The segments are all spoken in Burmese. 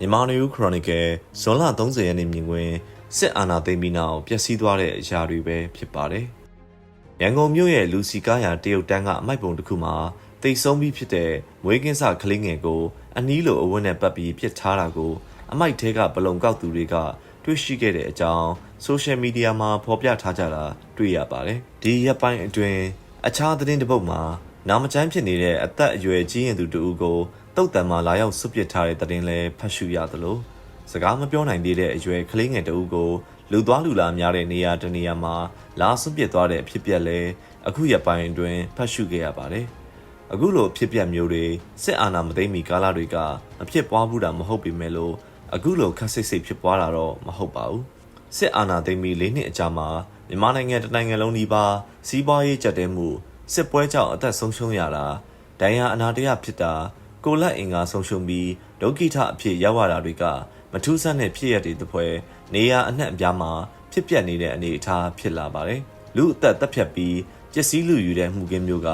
မြန်မာနယူးခရိုနီကယ်ဇွန်လ30ရက်နေ့မြင်ကွင်းစစ်အာဏာသိမ်းပြီးနောက်ပျက်စီးသွားတဲ့အရာတွေပဲဖြစ်ပါတယ်။ရန်ကုန်မြို့ရဲ့လူစီကားရာတရုတ်တန်းကအမိုက်ပုံတစ်ခုမှာတိတ်ဆုံးပြီးဖြစ်တဲ့မွေးကင်းစကလေးငယ်ကိုအနီးလိုအဝတ်နဲ့ပတ်ပြီးပြစ်ထားတာကိုအမိုက်ထဲကဘလုံကောက်သူတွေကတွေ့ရှိခဲ့တဲ့အကြောင်းဆိုရှယ်မီဒီယာမှာဖော်ပြထားကြတာတွေ့ရပါတယ်။ဒီရက်ပိုင်းအတွင်းအခြားသတင်းတစ်ပုဒ်မှာ နာမကျန်းဖြစ်နေတဲ့အသက်အရွယ်ကြီးရင်သူတူကိုတုတ်တံမှာလာရောက်ဆွပစ်ထားတဲ့သတင်းလဲဖတ်ရှုရသလိုစကားမပြောနိုင်သေးတဲ့အရွယ်ကလေးငယ်တဦးကိုလူသွားလူလာများတဲ့နေရာတနေရာမှာလာဆွပစ်သွားတဲ့အဖြစ်ပြက်လဲအခုရက်ပိုင်းအတွင်းဖတ်ရှုခဲ့ရပါတယ်။အခုလိုဖြစ်ပြက်မျိုးတွေစစ်အာဏာမသိမ်းမီကာလတွေကမဖြစ်ပွားဘူးတာမဟုတ်ပေမဲ့လို့အခုလိုခက်စိတ်စိတ်ဖြစ်ပွားတာတော့မဟုတ်ပါဘူး။စစ်အာဏာသိမ်းပြီး၄နှစ်အကြာမှာမြန်မာနိုင်ငံတနိုင်ငံလုံးဒီပါစီးပွားရေးကြက်တဲမှု စစ်ပွဲကြောင့်အသက်ဆုံးရှုံးရတာဒဏ်ရာအနာတရဖြစ်တာကိုလက်အင်္ဂါဆုံးရှုံးပြီးဒုက္ခိထအဖြစ်ရောက်ရတာတွေကမထူးဆန်းတဲ့ဖြစ်ရတဲ့တပွဲနေရာအနှံ့အပြားမှာဖြစ်ပျက်နေတဲ့အနေအထားဖြစ်လာပါတယ်။လူအသက်တက်ဖြတ်ပြီးပစ္စည်းလူယူတဲ့မှုကင်းမျိုးက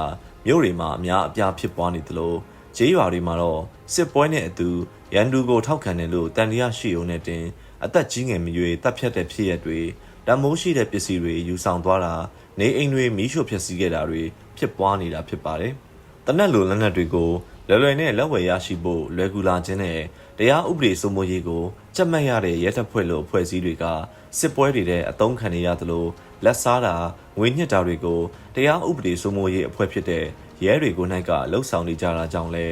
မြို့တွေမှာအများအပြားဖြစ်ပွားနေသလိုဂျေးရွာတွေမှာတော့စစ်ပွဲနဲ့အတူရန်သူကိုထောက်ခံတယ်လို့တန်တရားရှိုံနဲ့တင်အသက်ကြီးငယ်မရွေတပ်ဖြတ်တဲ့ဖြစ်ရက်တွေ တမိုးရှိတဲ့ပစ္စည်းတွေယူဆောင်သွားတာနေအိမ်တွေမီးရှို့ဖျက်ဆီးခဲ့တာတွေဖြစ်ပွားနေတာဖြစ်ပါတယ်။တနက်လိုလက်နက်တွေကိုလွယ်လွယ်နဲ့လက်ဝယ်ရရှိဖို့လွယ်ကူလာခြင်းနဲ့တရားဥပဒေစိုးမိုးရေးကိုကြက်မှတ်ရတဲ့ရဲတပ်ဖွဲ့လိုအဖွဲ့အစည်းတွေကစစ်ပွဲတွေတဲ့အတုံးခံနေရသလိုလက်စားတာငွေညှစ်တာတွေကိုတရားဥပဒေစိုးမိုးရေးအဖွဲ့ဖြစ်တဲ့ရဲတွေကိုနိုင်ကလှုပ်ဆောင်နေကြတာကြောင့်လဲ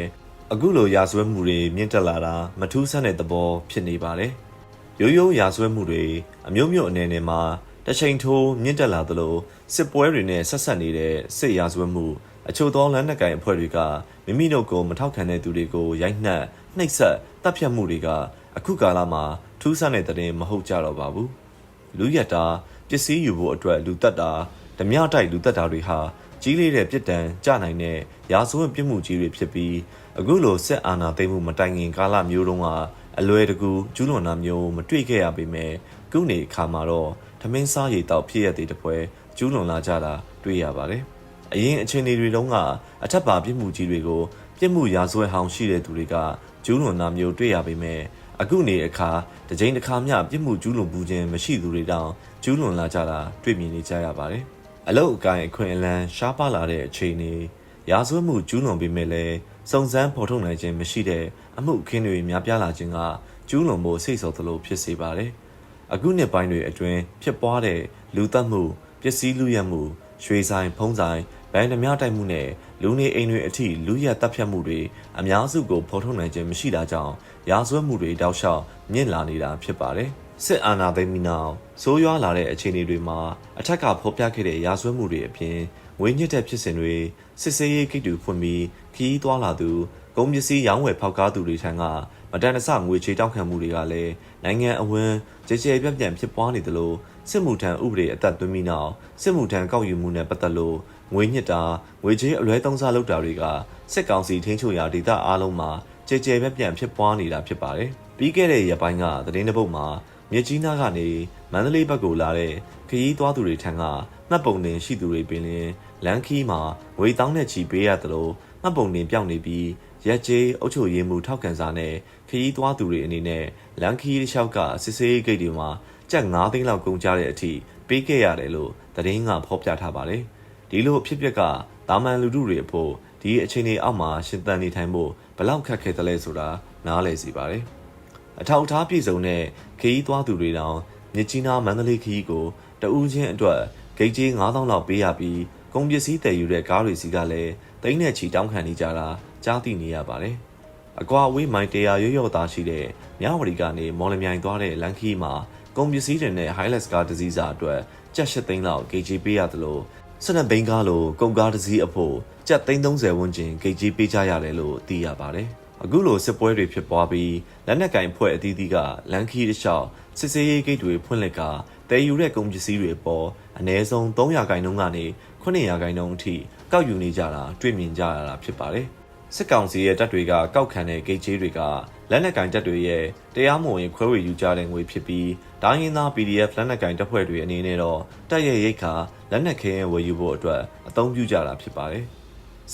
အခုလိုရာဇဝတ်မှုတွေမြင့်တက်လာတာမထူးဆန်းတဲ့သဘောဖြစ်နေပါတယ်။ ရိုးရိုးရာဇဝတ်မှုတွေအမျိုးမျိုးအနေနဲ့မှာတစ်ချိန်ထိုးမြင့်တက်လာသလိုစစ်ပွဲတွေနဲ့ဆက်ဆက်နေတဲ့စစ်ရာဇဝတ်မှုအချို့သောလမ်းနက်ကင်အဖွဲ့တွေကမိမိတို့ကိုမထောက်ခံတဲ့သူတွေကိုရိုက်နှက်နှိပ်စက်တပ်ဖြတ်မှုတွေကအခုကာလမှာထူးဆန်းတဲ့တဲ့မဟုတ်ကြတော့ပါဘူးလူရက်တာပစ္စည်းယူဖို့အတွက်လူတက်တာဓမြတိုက်လူတက်တာတွေဟာကြီးလေးတဲ့ပြစ်ဒဏ်ကြနိုင်တဲ့ရာဇဝတ်ပြစ်မှုကြီးတွေဖြစ်ပြီးအခုလိုစစ်အာဏာသိမ်းမှုမတိုင်ခင်ကာလမျိုးတုန်းက အလွယ်တကူကျူးလွန်တာမျိုးမတွေ့ခဲ့ရပေမဲ့ခုနေအခါမှာတော့ထမင်းစားရည်တောက်ဖြစ်ရတဲ့တပွဲကျူးလွန်လာကြတာတွေ့ရပါတယ်။အရင်အချိန်တွေတုန်းကအထက်ပါပြစ်မှုကြီးတွေကိုပြစ်မှုရာဇဝတ်ဟောင်းရှိတဲ့သူတွေကကျူးလွန်တာမျိုးတွေ့ရပေမဲ့အခုနေအခါတစ်ကြိမ်တစ်ခါမျှပြစ်မှုကျူးလွန်မှုခြင်းမရှိသူတွေတောင်ကျူးလွန်လာကြတာတွေ့မြင်နေကြရပါတယ်။အလုတ်အကိုင်အခွင့်အလမ်းရှားပါလာတဲ့အခြေအနေ ရာဇဝတ်မှုကျူးလွန်ပေမဲ့လည်းစုံစမ်းဖော်ထုတ်နိုင်ခြင်းမရှိတဲ့အမှုအခင်းတွေများပြားလာခြင်းကကျူးလွန်ဖို့စိတ်ဆော်သလိုဖြစ်စေပါတယ်။အခုနှစ်ပိုင်းတွေအတွင်းဖြစ်ပွားတဲ့လူသတ်မှုပစ္စည်းလူရမှုရွှေဆိုင်ဖုံးဆိုင်ဗန်ဓမြတိုက်မှုနဲ့လူနေအိမ်တွေအထိလူရက်တပ်ဖြတ်မှုတွေအများစုကိုဖော်ထုတ်နိုင်ခြင်းမရှိတာကြောင့်ရာဇဝတ်မှုတွေတောက်လျှောက်မြင့်လာနေတာဖြစ်ပါတယ်။ စစ်အာဏာသိမ်းပြီးနောက်ဆိုးရွားလာတဲ့အခြေအနေတွေမှာအထက်ကဖော်ပြခဲ့တဲ့ရာဇဝတ်မှုတွေအပြင်ငွေညစ်တဲ့ဖြစ်စဉ်တွေစစ်ဆေးရေးကိတ်တူဖွင့်ပြီးခီးသွားလာသူကုန်ပစ္စည်းရောင်းဝယ်ဖောက်ကားသူတွေထံကမတန်တဆငွေချေတောက်ခံမှုတွေကလည်းနိုင်ငံအဝန်းကြကြပြန့်ပြန့်ဖြစ်ပွားနေသလိုစစ်မှုထမ်းဥပဒေအသက်သွင်းပြီးနောက်စစ်မှုထမ်းကောက်ယူမှုနဲ့ပတ်သက်လို့ငွေညစ်တာငွေကြေးအလွဲသုံးစားလုပ်တာတွေကစစ်ကောင်စီထိန်းချုပ်ရာဒေသအားလုံးမှာကြကြပြန့်ပြန့်ဖြစ်ပွားနေတာဖြစ်ပါတယ်။ပြီးခဲ့တဲ့ရက်ပိုင်းကသတင်းတစ်ပုဒ်မှာ မြစ်ကြီးနားကနေမန္တလေးဘက်ကိုလာတဲ့ခရီးသွားသူတွေထံကမှတ်ပုံတင်ရှိသူတွေပင်လင်လန်ခီးမှာငွေတောင်းတဲ့ချီပေးရသလိုမှတ်ပုံတင်ပြောင်းနေပြီးရက်ကျေးအုပ်ချုပ်ရေးမှုထောက်ခံစာနဲ့ခရီးသွားသူတွေအနေနဲ့လန်ခီးတစ်လျှောက်ကစစ်ဆေးဂိတ်တွေမှာကျပ်9သိန်းလောက်ကုန်ကြတဲ့အထိပေးခဲ့ရတယ်လို့သတင်းကဖော်ပြထားပါတယ်။ဒီလိုအဖြစ်အပျက်ကတာမန်လူထုတွေအဖို့ဒီအခြေအနေအောက်မှာရှင်သန်နေထိုင်ဖို့ဘလောက်ခက်ခဲတယ်လဲဆိုတာနားလည်စီပါတယ်။ အထောက်အထားပြည့်စုံတဲ့ခရီးသွားသူတွေတောင်မြစ်ကြီးနားမန္တလေးခရီးကိုတဦးချင်းအတွက်ဂိတ်ကြီး9000လောက်ပေးရပြီးကုန်ပစ္စည်းတည်ယူတဲ့ကားတွေစီကလည်းတိန်းနဲ့ချီတောင်းခံနေကြတာကြားသိနေရပါတယ်။အကွာအဝေးမိုင်တရားရွရွသားရှိတဲ့မြဝတီကနေမော်လမြိုင်သွားတဲ့လန်ခီမှာကုန်ပစ္စည်းတွေနဲ့ Hilux ကားတစ်စီးစာအတွက်ကျပ်၈သိန်းလောက်ဂိတ်ကြီးပေးရသလိုစနက်ဘိန်းကားလိုကုန်ကားတစ်စီးအဖို့ကျပ်သိန်း30ဝန်းကျင်ဂိတ်ကြီးပေးကြရတယ်လို့သိရပါတယ်။ အခုလိုစစ်ပွဲတွေဖြစ်ပွားပြီးလက်နက်ကင်ဖွဲ့အသီးသီးကလန်ခီတစ်လျှောက်စစ်စေးရေးဂိတ်တွေဖွင့်လက်ကတည်ယူတဲ့ကုန်ပစ္စည်းတွေပေါ်အနည်းဆုံး300ခိုင်နှုန်းကနေ900ခိုင်နှုန်းအထိကောက်ယူနေကြတာတွေ့မြင်ကြရတာဖြစ်ပါတယ်။စစ်ကောင်စီရဲ့တပ်တွေကကောက်ခံတဲ့ဂိတ်ကြီးတွေကလက်နက်ကင်တပ်တွေရဲ့တရားမဝင်ခွဲဝေယူကြတဲ့ငွေဖြစ်ပြီးဒိုင်းရင်သား PDF လက်နက်ကင်တပ်ဖွဲ့တွေအနေနဲ့တော့တပ်ရဲ့ရိတ်ခါလက်နက်ခဲဝယ်ယူဖို့အတွက်အသုံးပြုကြတာဖြစ်ပါတယ်။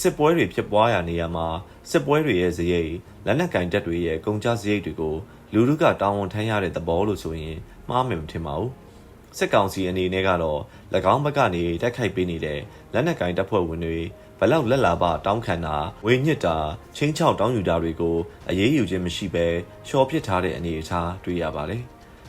စစ်ပွဲတွေဖြစ်ပွားရာနေရာမှာစစ်ပွဲတွေရဲ့ဇရိတ်လက်နက်ကင်တပ်တွေရဲ့ကုန်ကျစရိတ်တွေကိုလူလူကတာဝန်ထမ်းရတဲ့သဘောလို့ဆိုရင်မှားမယ်မထင်ပါဘူးစစ်ကောင်စီအနေနဲ့ကတော့၎င်းဘက်ကနေတက်ခိုက်ပေးနေတဲ့လက်နက်ကင်တပ်ဖွဲ့ဝင်တွေဘလောက်လက်လာပတောင်းခံတာဝေညစ်တာချင်းချောက်တောင်းယူတာတွေကိုအရေးယူခြင်းမရှိဘဲရှော့ပစ်ထားတဲ့အနေအထားတွေ့ရပါတယ်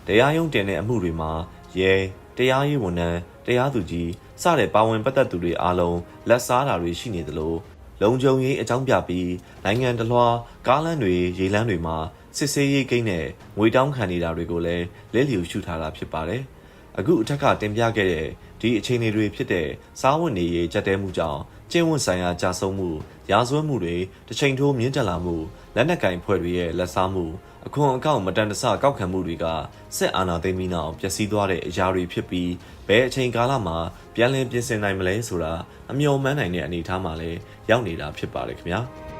တရားရုံးတင်တဲ့အမှုတွေမှာရဲ တရားရေးဝန်ထမ်းတရားသူကြီးစတဲ့ပါဝင်ပတ်သက်သူတွေအားလုံးလက်စားတာတွေရှိနေသလိုလုံခြုံရေးအကြောင်းပြပြီးနိုင်ငံတလွှာကားလမ်းတွေရေလမ်းတွေမှာစစ်ဆေးရေးကိန်းနဲ့ငွေတောင်းခံနေတာတွေကိုလည်းလက်လျူရှုထားတာဖြစ်ပါတယ်။ အခုအထက်ကတင်ပြခဲ့တဲ့ဒီအခြေအနေတွေဖြစ်တဲ့စားဝတ်နေရေးကြက်တဲမှုကြောင့်ကျင့်ဝတ်ဆိုင်ရာကြာဆုံးမှုရာဇဝတ်မှုတွေတစ်ချိန်ထိုးမြင့်တက်လာမှုလက်နက်ကင်ဖွဲ့တွေရဲ့လက်စားမှုအခွန်အကောက်မတန်တဆကောက်ခံမှုတွေကစစ်အာဏာသိမ်းပြီးနောက်ပျက်စီးသွားတဲ့အရာတွေဖြစ်ပြီးဘယ်အချိန်ကာလမှာပြန်လည်ပြင်ဆင်နိုင်မလဲဆိုတာအမျှော်မှန်းနိုင်တဲ့အနေအထားမှာလည်းရောက်နေတာဖြစ်ပါတယ်ခင်ဗျာ။